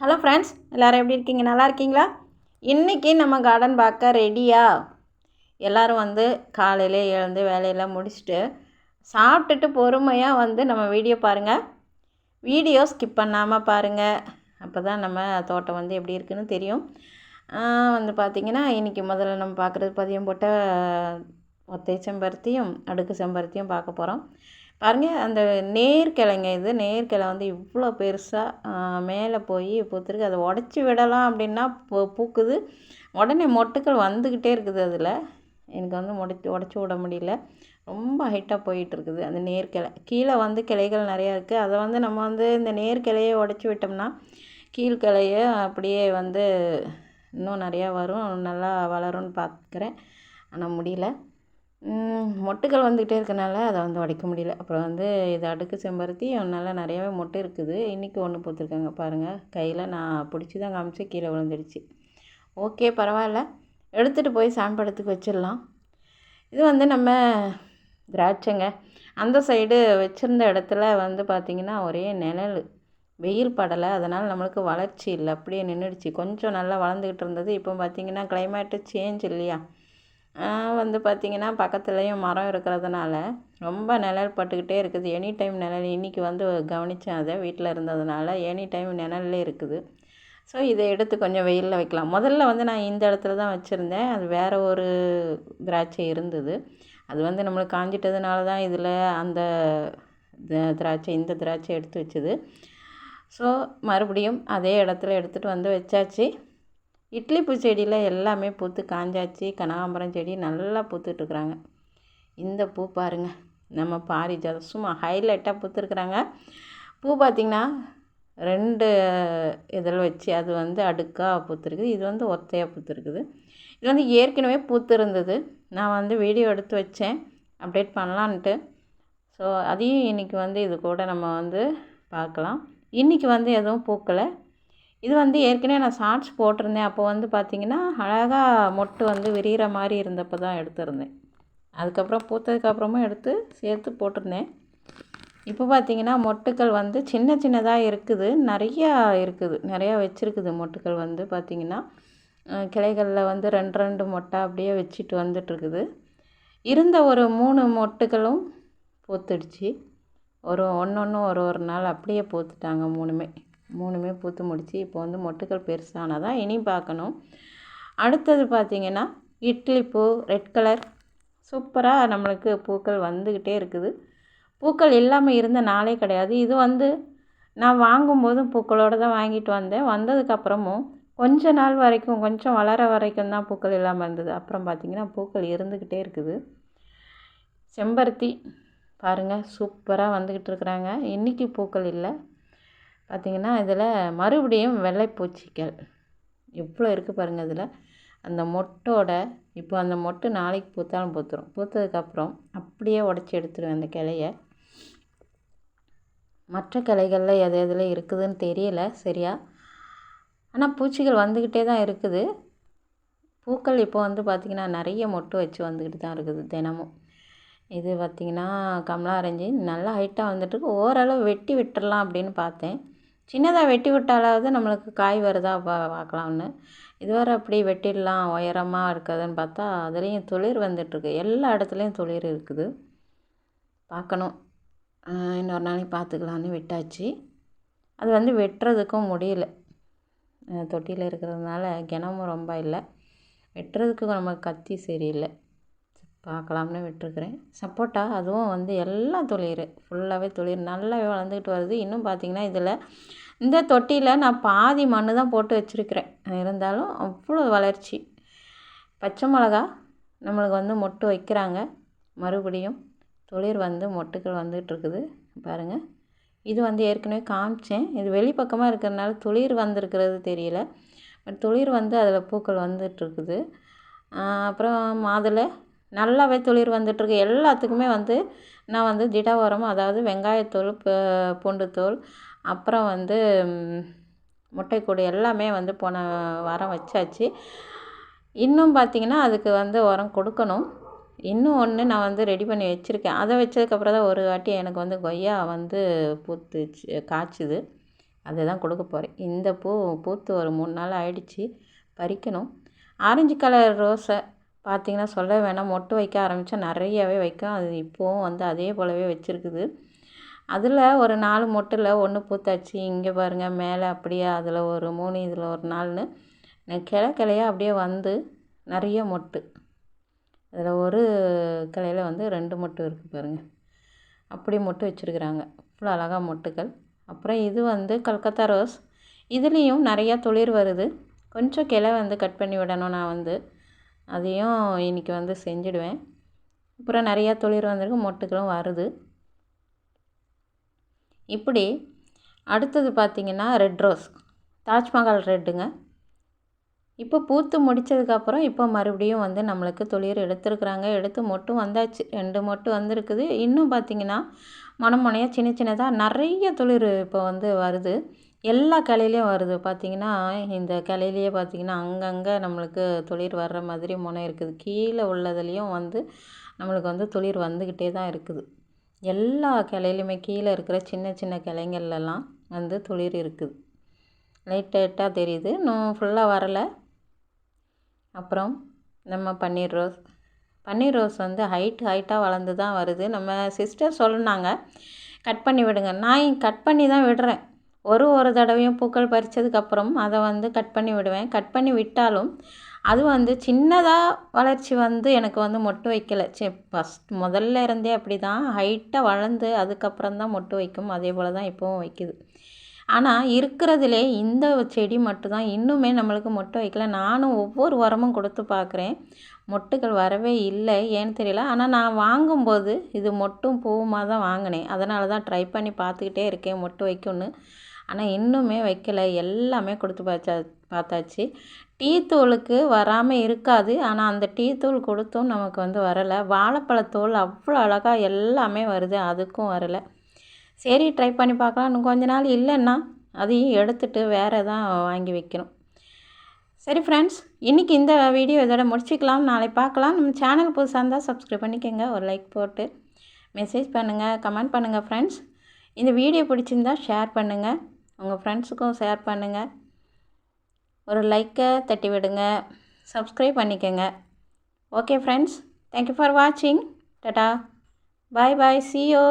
Hello friends எல்லோரும் எப்படி இருக்கீங்க? நல்லா இருக்கீங்களா? இன்றைக்கி நம்ம கார்டன் பார்க்க ரெடியா எல்லோரும் வந்து காலையில் எழுந்து வேலையெல்லாம் முடிச்சுட்டு சாப்பிட்டுட்டு பொறுமையாக வந்து நம்ம வீடியோ பாருங்கள் வீடியோ ஸ்கிப் பண்ணாமல் பாருங்கள் அப்போ தான் நம்ம தோட்டம் வந்து எப்படி இருக்குன்னு தெரியும். வந்து பார்த்திங்கன்னா இன்றைக்கி முதல்ல நம்ம பார்க்குறது பதியம் போட்ட ஒத்தை செம்பருத்தியும் அடுக்கு செம்பருத்தியும் பார்க்க போகிறோம் பாருங்கள் அந்த நேர்கிளைங்க இது நேர்கிளை வந்து இவ்வளோ பெருசாக மேலே போய் பூத்துருக்கு. அதை உடச்சி விடலாம் அப்படின்னா பூ பூக்குது. உடனே மொட்டுக்கள் வந்துக்கிட்டே இருக்குது அதில். எனக்கு வந்து முடிச்சு உடச்சி விட முடியல. ரொம்ப ஹைட்டாக போயிட்டுருக்குது அந்த நேர்கிளை. கீழே வந்து கிளைகள் நிறையா இருக்குது அதை வந்து நம்ம வந்து இந்த நேர்கிளையை உடச்சி விட்டோம்னா கீழ்கிளையை அப்படியே வந்து இன்னும் நிறையா வரும். நல்லா வளரும்னு பார்க்குறேன். ஆனால் முடியல. மொட்டுக்கள் வந்துக்கிட்டே இருக்கனால அதை வந்து உடைக்க முடியல. அப்புறம் வந்து இது அடுக்கு செம்பருத்தி நல்லா நிறையாவே மொட்டு இருக்குது. இன்றைக்கி ஒன்று பூத்துருக்காங்க பாருங்கள் கையில் நான் பிடிச்சி தான் காமிச்சு கீழே விழுந்துடுச்சு. ஓகே பரவாயில்ல. எடுத்துகிட்டு போய் சாம்படத்துக்கு வச்சிடலாம். இது வந்து நம்ம திராட்சைங்க. அந்த சைடு வச்சுருந்த இடத்துல வந்து பார்த்திங்கன்னா ஒரே நிழல். வெயில் படலை. அதனால் நம்மளுக்கு வளர்ச்சி இல்லை. அப்படியே நின்றுடுச்சு கொஞ்சம் நல்லா வளர்ந்துக்கிட்டு இருந்தது. இப்போ பார்த்திங்கன்னா கிளைமேட்டு சேஞ்ச் இல்லையா? வந்து பார்த்திங்கன்னா பக்கத்துலேயும் மரம் இருக்கிறதுனால ரொம்ப நிழல் பட்டுக்கிட்டே இருக்குது. எனி டைம் நிழல் இன்றைக்கி வந்து கவனித்தேன் அதை வீட்டில் இருந்ததுனால எனி டைம் நிழல்லே இருக்குது. ஸோ இதை எடுத்து கொஞ்சம் வெயிலில் வைக்கலாம். முதல்ல வந்து நான் இந்த இடத்துல தான் வச்சுருந்தேன். அது வேறு ஒரு திராட்சை இருந்தது. அது வந்து நம்மளுக்கு காஞ்சிட்டதுனால தான் இதில் அந்த திராட்சை இந்த திராட்சை எடுத்து வச்சுது. ஸோ மறுபடியும் அதே இடத்துல எடுத்துகிட்டு வந்து வச்சாச்சு. இட்லி பூ செடியில் எல்லாமே பூத்து காஞ்சாச்சு. கனகாம்பரம் செடி நல்லா பூத்துட்ருக்குறாங்க இந்த பூ பாருங்கள் நம்ம பாரிஜாதம் சும்மா ஹைலைட்டாக பூத்துருக்குறாங்க. பூ பார்த்திங்கன்னா ரெண்டு இதில் வச்சு அது வந்து அடுக்காக பூத்துருக்குது இது வந்து ஒத்தையாக பூத்துருக்குது. இது வந்து ஏற்கனவே பூத்துருந்தது. நான் வந்து வீடியோ எடுத்து வச்சேன். அப்டேட் பண்ணலான்ட்டு. ஸோ அதையும் இன்றைக்கி வந்து இது கூட நம்ம வந்து பார்க்கலாம். இன்றைக்கி வந்து எதுவும் பூக்கலை. இது வந்து ஏற்கனவே நான் ஷார்ட்ஸ் போட்டிருந்தேன். அப்போ வந்து பார்த்திங்கன்னா அழகாக மொட்டு வந்து விரிகிற மாதிரி இருந்தப்போ தான் எடுத்திருந்தேன். அதுக்கப்புறம் பூத்ததுக்கப்புறமும் எடுத்து சேர்த்து போட்டிருந்தேன். இப்போ பார்த்திங்கன்னா மொட்டுக்கள் வந்து சின்ன சின்னதாக இருக்குது. நிறையா இருக்குது. நிறையா வச்சுருக்குது மொட்டுக்கள் வந்து பார்த்திங்கன்னா கிளைகளில் வந்து ரெண்டு ரெண்டு மொட்டை அப்படியே வச்சுட்டு வந்துட்டுருக்குது. இருந்த ஒரு மூணு மொட்டுகளும் பூத்துடுச்சு. ஒரு ஒன்று ஒன்று ஒரு ஒரு நாள் அப்படியே பூத்துட்டாங்க மூணுமே. மூணுமே பூத்து முடித்து இப்போ வந்து மொட்டுக்கள் பெருசானதாக இனி பார்க்கணும். அடுத்தது பார்த்திங்கன்னா இட்லி பூ ரெட் கலர் சூப்பராக நம்மளுக்கு பூக்கள் வந்துக்கிட்டே இருக்குது. பூக்கள் இல்லாமல் இருந்த நாளே கிடையாது. இது வந்து நான் வாங்கும்போதும் பூக்களோடு தான் வாங்கிட்டு வந்தேன். வந்ததுக்கப்புறமும் கொஞ்ச நாள் வரைக்கும் கொஞ்சம் வளர வரைக்கும் தான் பூக்கள் இல்லாமல் இருந்தது. அப்புறம் பார்த்திங்கன்னா பூக்கள் இருந்துக்கிட்டே இருக்குது. செம்பருத்தி பாருங்கள் சூப்பராக வந்துக்கிட்டு இருக்கிறாங்க. இன்றைக்கி பூக்கள் இல்லை. பார்த்திங்கன்னா இதில் மறுபடியும் வெள்ளைப்பூச்சிகள். எவ்வளோ இருக்குது பாருங்கள் இதில். அந்த மொட்டோட இப்போ அந்த மொட்டு நாளைக்கு பூத்தாலும் பூத்துரும். பூத்ததுக்கப்புறம் அப்படியே உடச்சி எடுத்துருவேன் அந்த கிளையை. மற்ற கிளைகளில் எது எதில் இருக்குதுன்னு தெரியல சரியா? ஆனால் பூச்சிகள் வந்துக்கிட்டே தான் இருக்குது. பூக்கள் இப்போ வந்து பார்த்திங்கன்னா நிறைய மொட்டு வச்சு வந்துக்கிட்டு தான் இருக்குது தினமும். இது பார்த்திங்கன்னா கமலா ஆரஞ்சு நல்லா ஹைட்டாக வந்துட்டுருக்கு ஓரளவு வெட்டி விட்டுறலாம் அப்படின்னு பார்த்தேன். சின்னதாக வெட்டி விட்டாலாவது நம்மளுக்கு காய் வருதா பா பார்க்கலாம்னு. இதுவரை அப்படி வெட்டிடலாம் உயரமாக இருக்குதுன்னு பார்த்தா அதுலேயும் துளிர் வந்துட்டுருக்கு. எல்லா இடத்துலையும் துளிர் இருக்குது. பார்க்கணும். இன்னொரு நாளைக்கு பார்த்துக்கலான்னு விட்டாச்சு. அது வந்து வெட்டுறதுக்கும் முடியல. தொட்டியில் இருக்கிறதுனால கிணமும் ரொம்ப இல்லை. வெட்டுறதுக்கு நம்ம கத்தி சரியில்லை. பார்க்கலாம்னு விட்டுருக்குறேன். சப்போட்டா அதுவும் வந்து எல்லாம் துளிர் ஃபுல்லாகவே துளிர் நல்லாவே வளர்ந்துக்கிட்டு வருது. இன்னும் பார்த்திங்கன்னா இதில் இந்த தொட்டியில் நான் பாதி மண் தான் போட்டு வச்சுருக்கிறேன். இருந்தாலும் அவ்வளோ வளர்ச்சி. பச்சை மிளகா நம்மளுக்கு வந்து மொட்டு வைக்கிறாங்க. மறுபடியும் துளிர் வந்து மொட்டுக்கள் வந்துகிட்ருக்குது பாருங்கள் இது வந்து ஏற்கனவே காமிச்சேன். இது வெளிப்பக்கமாக இருக்கிறதுனால துளிர் வந்திருக்கிறது தெரியல. பட் துளிர் வந்து அதில் பூக்கள் வந்துட்டுருக்குது அப்புறம் மாதுளை நல்லாவே துளிர் வந்துட்டுருக்கு. எல்லாத்துக்குமே வந்து நான் வந்து திட உரம் அதாவது வெங்காயத்தோல் பூண்டுத்தோல் அப்புறம் வந்து முட்டைக்கூடு எல்லாமே வந்து போன வாரம் வச்சாச்சு. இன்னும் பார்த்திங்கன்னா அதுக்கு வந்து உரம் கொடுக்கணும். இன்னும் ஒன்று நான் வந்து ரெடி பண்ணி வச்சுருக்கேன். அதை வச்சதுக்கப்புறம் தான் ஒரு வாட்டி எனக்கு வந்து கொய்யா வந்து பூத்துச்சு காய்ச்சிது. அதுதான் கொடுக்க போகிறேன் இந்த பூ பூத்து ஒரு மூணு நாள் ஆயிடுச்சு. பறிக்கணும். ஆரஞ்சு கலர் ரோஸை பார்த்திங்கன்னா சொல்ல வேணாம் மொட்டு வைக்க ஆரம்பித்தா நிறையவே வைக்கும். அது இப்போவும் வந்து அதே போலவே வச்சுருக்குது. அதில் ஒரு நாலு மொட்டில் ஒன்று பூத்தாச்சு. இங்கே பாருங்கள் மேலே அப்படியே அதில் ஒரு மூணு இதில் ஒரு நாலுன்னு. கிளை கிளையாக அப்படியே வந்து நிறைய மொட்டு. அதில் ஒரு கிளையில் வந்து ரெண்டு மொட்டு இருக்குது பாருங்கள் அப்படி மொட்டு வச்சுருக்குறாங்க. இவ்வளோ அழகாக மொட்டுகள். அப்புறம் இது வந்து கல்கத்தா ரோஸ். இதுலேயும் நிறையா துளிர் வருது. கொஞ்சம் கிளை வந்து கட் பண்ணி விடணும் நான் வந்து. அதையும் இன்றைக்கி வந்து செஞ்சுடுவேன். அப்புறம் நிறையா தொழில் வந்திருக்கு மொட்டுக்களும் வருது. இப்படி அடுத்தது பார்த்திங்கன்னா ரெட் ரோஸ். தாஜ்மஹால் ரெட்டுங்க. இப்போ பூத்து முடித்ததுக்கப்புறம் இப்போ மறுபடியும் வந்து நம்மளுக்கு தொழில் எடுத்துருக்குறாங்க. எடுத்து மொட்டும் வந்தாச்சு. ரெண்டு மொட்டு வந்திருக்குது. இன்னும் பார்த்திங்கன்னா மொனையாக சின்ன சின்னதாக நிறைய துளிர் இப்போ வந்து வருது. எல்லா கிளையிலையும் வருது. பார்த்திங்கன்னா இந்த கிளையிலையே பார்த்திங்கன்னா அங்கங்கே நம்மளுக்கு துளிர் வர்ற மாதிரி முனை இருக்குது. கீழே உள்ளதுலேயும் வந்து நம்மளுக்கு வந்து துளிர் வந்துக்கிட்டே தான் இருக்குது. எல்லா கிளையிலையுமே கீழே இருக்கிற சின்ன சின்ன கிளைங்கள்லாம் வந்து துளிர் இருக்குது. லைட் லைட்டாக தெரியுது. இன்னும் ஃபுல்லாக வரலை. அப்புறம் நம்ம பன்னீர் ரோஸ் பன்னீர் ரோஸ் வந்து ஹைட் ஹைட்டாக வளர்ந்து தான் வருது. நம்ம சிஸ்டர் சொன்னாங்க கட் பண்ணி விடுங்க. நான் கட் பண்ணி தான் விடுறேன். ஒரு ஒரு தடவையும் பூக்கள் பறித்ததுக்கப்புறம் அதை வந்து கட் பண்ணி விடுவேன். கட் பண்ணி விட்டாலும் அது வந்து சின்னதாக வளர்ச்சி வந்து எனக்கு வந்து மொட்டு வைக்கலை. சே ஃபஸ்ட் முதல்ல இருந்தே அப்படி தான் ஹைட்டாக வளர்ந்து அதுக்கப்புறம் தான் மொட்டு வைக்கும். அதே போல் தான் இப்போவும் வைக்குது. ஆனால் இருக்கிறதுலே இந்த செடி மட்டும்தான். இன்னுமே நம்மளுக்கு மொட்டை வைக்கல. நானும் ஒவ்வொரு உரமும் கொடுத்து பார்க்குறேன். மொட்டுகள் வரவே இல்லை ஏன்னு தெரியல. ஆனால் நான் வாங்கும்போது இது மொட்டும் பூவுமாக தான் வாங்கினேன். அதனால தான் ட்ரை பண்ணி பார்த்துக்கிட்டே இருக்கேன் மொட்டு வைக்கும்னு. ஆனால் இன்னுமே வைக்கலை. எல்லாமே கொடுத்து பார்த்தா பார்த்தாச்சு. டீ தூளுக்கு வராமல் இருக்காது. ஆனால் அந்த டீ தூள் கொடுத்தும் நமக்கு வந்து வரலை. வாழைப்பழத்தோல் அவ்வளோ அழகாக எல்லாமே வருது. அதுக்கும் வரலை. சரி ட்ரை பண்ணி பார்க்கலாம். இன்னும் கொஞ்ச நாள் இல்லைன்னா அதையும் எடுத்துகிட்டு வேறு தான் வாங்கி வைக்கணும். சரி ஃப்ரெண்ட்ஸ் இன்றைக்கி இந்த வீடியோ இதோட முடிச்சிக்கலாம். நாளை பார்க்கலாம். நம்ம சேனல் புதுசாக இருந்தால் சப்ஸ்கிரைப் பண்ணிக்கோங்க. ஒரு லைக் போட்டு மெசேஜ் பண்ணுங்கள் கமெண்ட் பண்ணுங்கள் ஃப்ரெண்ட்ஸ் இந்த வீடியோ பிடிச்சிருந்தா ஷேர் பண்ணுங்கள் உங்கள் ஃப்ரெண்ட்ஸுக்கும் ஷேர் பண்ணுங்கள் ஒரு லைக்கை தட்டி விடுங்க. சப்ஸ்கிரைப் பண்ணிக்கோங்க. Okay friends thank you for வாட்சிங் டட்டா பாய் பாய் சியோ